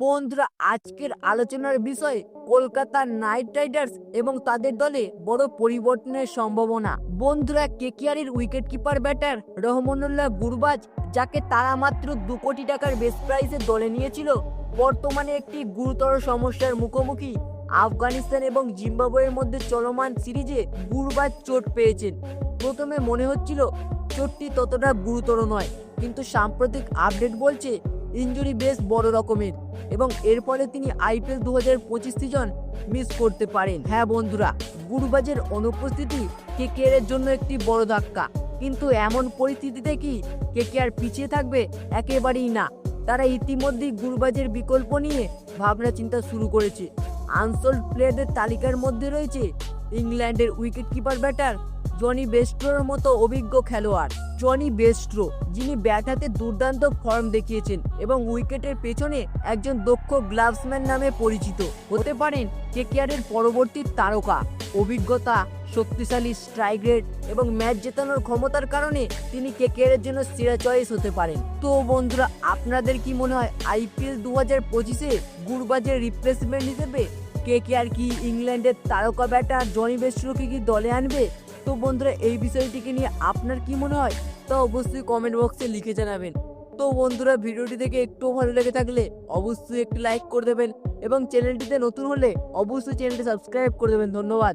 বন্ধুরা, আজকের আলোচনার বিষয় কলকাতা নাইট রাইডার্স এবং তাদের দলে বড় পরিবর্তনের সম্ভাবনা। বন্ধুরা কেকিয়ারের wicket keeper batter Rahmanullah Gurbaz যাকে তারা মাত্র দু কোটি টাকার বেস্ট প্রাইসে দলে নিয়েছিল, বর্তমানে একটি গুরুতর সমস্যার মুখোমুখি। আফগানিস্তান এবং জিম্বাবুয়ের মধ্যে চলমান সিরিজে গুরবাজ চোট পেয়েছেন। প্রথমে মনে হচ্ছিল, চোটটি ততটা গুরুতর নয়, কিন্তু সাম্প্রতিক আপডেট বলছে ইঞ্জুরি বেশ বড় রকমের এবং এর ফলে তিনি আইপিএল দু হাজার পঁচিশ সিজন মিস করতে পারেন। হ্যাঁ বন্ধুরা, গুরুবাজের অনুপস্থিতি কেকেআর এর জন্য একটি বড় ধাক্কা। কিন্তু এমন পরিস্থিতিতে কি কেকেআর পিছিয়ে থাকবে? একেবারেই না। তারা ইতিমধ্যেই গুরুবাজের বিকল্প নিয়ে ভাবনা চিন্তা শুরু করেছে। আনসোল্ড প্লেয়ারদের তালিকার মধ্যে রয়েছে ইংল্যান্ডের উইকেট কিপার ব্যাটার জনি বেস্ট্রোর মতো অভিজ্ঞ খেলোয়াড়, জনি বেস্ট্রো, যিনি ব্যাট হাতে দুর্দান্ত ফর্ম দেখিয়েছেন এবং উইকেটের পেছনে একজন দক্ষ গ্লাভসম্যান নামে পরিচিত। হতে পারেন কেকেআরের পরবর্তী তারকা। অভিজ্ঞতা, শক্তিশালী স্ট্রাইক রেট এবং ম্যাচ জেতানোর ক্ষমতার কারণে তিনি কেকেআরের জন্য সেরা চয়েস হতে পারেন। তো বন্ধুরা, আপনাদের কি মনে হয় আইপিএল দু হাজার পঁচিশে গুরবাজের রিপ্লেসমেন্ট হিসেবে কেকেআর কি ইংল্যান্ডের তারকা ব্যাটার জনি বেস্ট্রোকে কি দলে আনবে? তো বন্ধুরা, এই বিষয়টিকে নিয়ে আপনার কি মনে হয়? তা অবশ্যই কমেন্ট বক্সে লিখে জানাবেন। তো বন্ধুরা, ভিডিওটি দেখে একটু ভালো লেগে থাকলে অবশ্যই একটি লাইক করে দেবেন এবং চ্যানেলটিতে নতুন হলে অবশ্যই চ্যানেলটি সাবস্ক্রাইব করে দেবেন। ধন্যবাদ।